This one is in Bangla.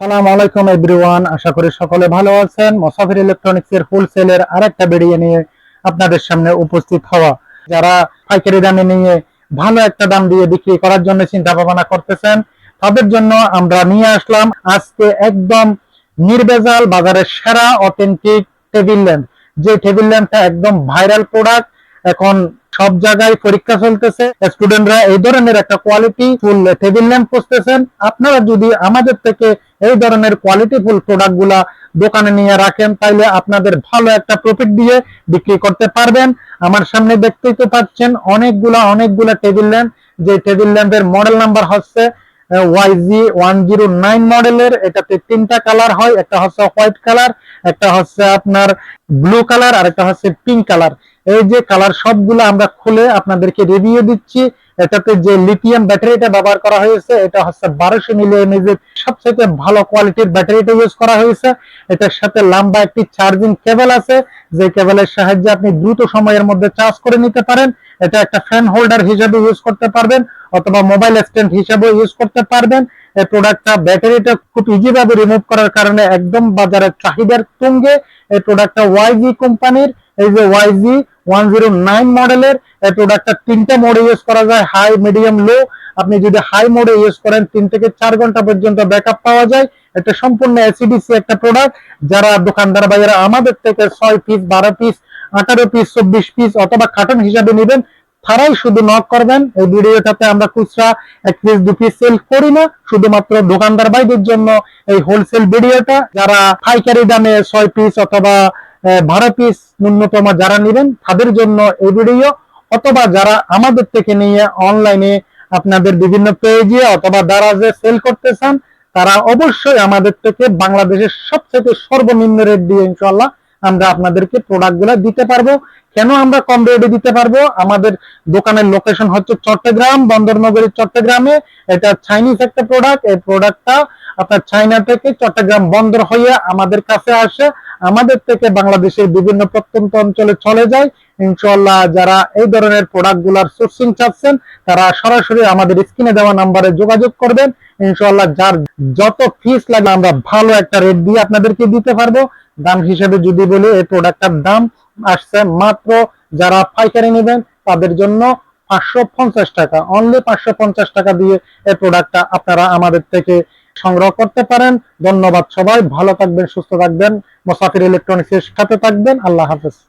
সালাম আলাইকুম এভরিওয়ান, আশা করি সকলে ভালো আছেন। মোসাফির ইলেকট্রনিক্স এর হোলসেলের আরেকটা ভিডিও নিয়ে আপনাদের সামনে উপস্থিত হওয়া। যারা পাইকারি দামে নিয়ে ভালো একটা দাম দিয়ে বিক্রি করার জন্য চিন্তা ভাবনা করতেছেন, তাদের জন্য আমরা নিয়ে আসলাম আজকে একদম নির্ভেজাল, বাজারের সেরা অথেন্টিক টেবিল ল্যাম্প যে টেবিল ল্যাম্পটা একদম ভাইরাল প্রোডাক্ট এখন সব জায়গায় পরীক্ষা চলতেছে। স্টুডেন্টরা এই ধরনের একটা কোয়ালিটি ফুল টেবিল ল্যাম্প করতেছেন আপনারা যদি আমাদের থেকে এই ধরনের কোয়ালিটি ফুল প্রোডাক্টগুলা দোকানে নিয়ে রাখেন, তাইলে আপনাদের ভালো একটা প্রফিট দিয়ে বিক্রি করতে পারবেন। আমার সামনে দেখতেই তো পাচ্ছেন অনেকগুলা অনেকগুলা টেবিল ল্যাম্প যে টেবিল ল্যাম্পের মডেল নাম্বার হচ্ছে ওয়াইজি ওয়ান জিরো নাইন মডেলের এটাতে তিনটা কালার হয়, একটা হচ্ছে হোয়াইট কালার একটা হচ্ছে আপনার ব্লু কালার আর একটা হচ্ছে পিঙ্ক কালার এই যে কালার সবগুলো আমরা খুলে আপনাদেরকে রিভিউ দিচ্ছি। এটাতে যে লিথিয়াম ব্যাটারিটা ব্যবহার করা হয়েছে, এটা হচ্ছে বারোশো মিলি এমএজের সবচেয়ে ভালো কোয়ালিটির ব্যাটারিটা ইউজ করা হয়েছে। এটার সাথে লম্বা একটি চার্জিং কেবল আছে, যে কেবলের সাহায্যে আপনি দ্রুত সময়ের মধ্যে চার্জ করে নিতে পারেন। এটা একটা ফ্যান হোল্ডার হিসেবে ইউজ করতে পারবেন, অথবা মোবাইল স্ট্যান্ড হিসেবে ইউজ করতে পারবেন। এই প্রোডাক্টটা ব্যাটারিটা খুব ইজি ভাবে রিমুভ করার কারণে একদম বাজারের চাহিদার তুঙ্গে এই প্রোডাক্টটা ওয়াইজি কোম্পানির এই যে ওয়াইজি ওয়ান জিরো নাইন মডেলের এই প্রোডাক্টটা তিনটা মোডে ইউজ করা যায় হাই মিডিয়াম লো আপনি যদি হাই মোডে ইউজ করেন, তিন থেকে চার ঘণ্টা পর্যন্ত ব্যাকআপ পাওয়া যায়। এটা সম্পূর্ণ এসিডিসি একটা প্রোডাক্ট যারা দোকানদার ভাইয়েরা আমাদের থেকে ছয় পিস বারো পিস আঠারো পিস চব্বিশ পিস অথবা কার্টন হিসাবে নেবেন, তারাই শুধু নক করবেন। এই ভিডিওটাতে আমরা খুচরা এক পিস দু পিস সেল করি না, শুধুমাত্র দোকানদার ভাইদের জন্য এই হোলসেল ভিডিওটা যারা পাইকারি দামে ছয় পিস অথবা বারো পিস ন্যূনতম যারা নেবেন, তাদের জন্য এই ভিডিও অথবা যারা আমাদের থেকে নিয়ে অনলাইনে আপনাদের বিভিন্ন পেজে অথবা দারাজে সেল করতে চান, তারা অবশ্যই আমাদের থেকে বাংলাদেশের সবথেকে সর্বনিম্ন রেট দিয়ে ইনশাল্লাহ আমরা আপনাদেরকে প্রোডাক্টগুলা দিতে পারব। কেন আমরা কম রেটে দিতে পারব? আমাদের দোকানের লোকেশন হচ্ছে চট্টগ্রাম, বন্দরনগরীর চট্টগ্রামে। এটা চাইনিজ একটা প্রোডাক্ট এই প্রোডাক্টটা আপনার চাইনা থেকে চট্টগ্রাম বন্দর হয়ে আমাদের কাছে আসে। আমাদের থেকে বাংলাদেশের বিভিন্ন প্রত্যন্ত অঞ্চলে চলে যায়। ইনশাল্লাহ যারা এই ধরনের প্রোডাক্টগুলার সোর্সিং চাচ্ছেন, তারা সরাসরি আমাদের স্ক্রিনে দেওয়া নাম্বারে যোগাযোগ করবেন। ইনশাল্লাহ যার যত ফিস লাগে আমরা ভালো একটা রেট দিয়ে আপনাদেরকে দিতে পারব। দাম হিসেবে যদি বলি, এই প্রোডাক্টটার দাম আসছে মাত্র যারা পাইকারি নেবেন, তাদের জন্য পাঁচশো পঞ্চাশ টাকা। অনলি পাঁচশো পঞ্চাশ টাকা দিয়ে এই প্রোডাক্টটা আপনারা আমাদের থেকে সংগ্রহ করতে পারেন। ধন্যবাদ সবাই। ভালো থাকবেন, সুস্থ থাকবেন। মোসাফির ইলেকট্রনিক্স এর সাথে থাকবেন। আল্লাহ হাফেজ।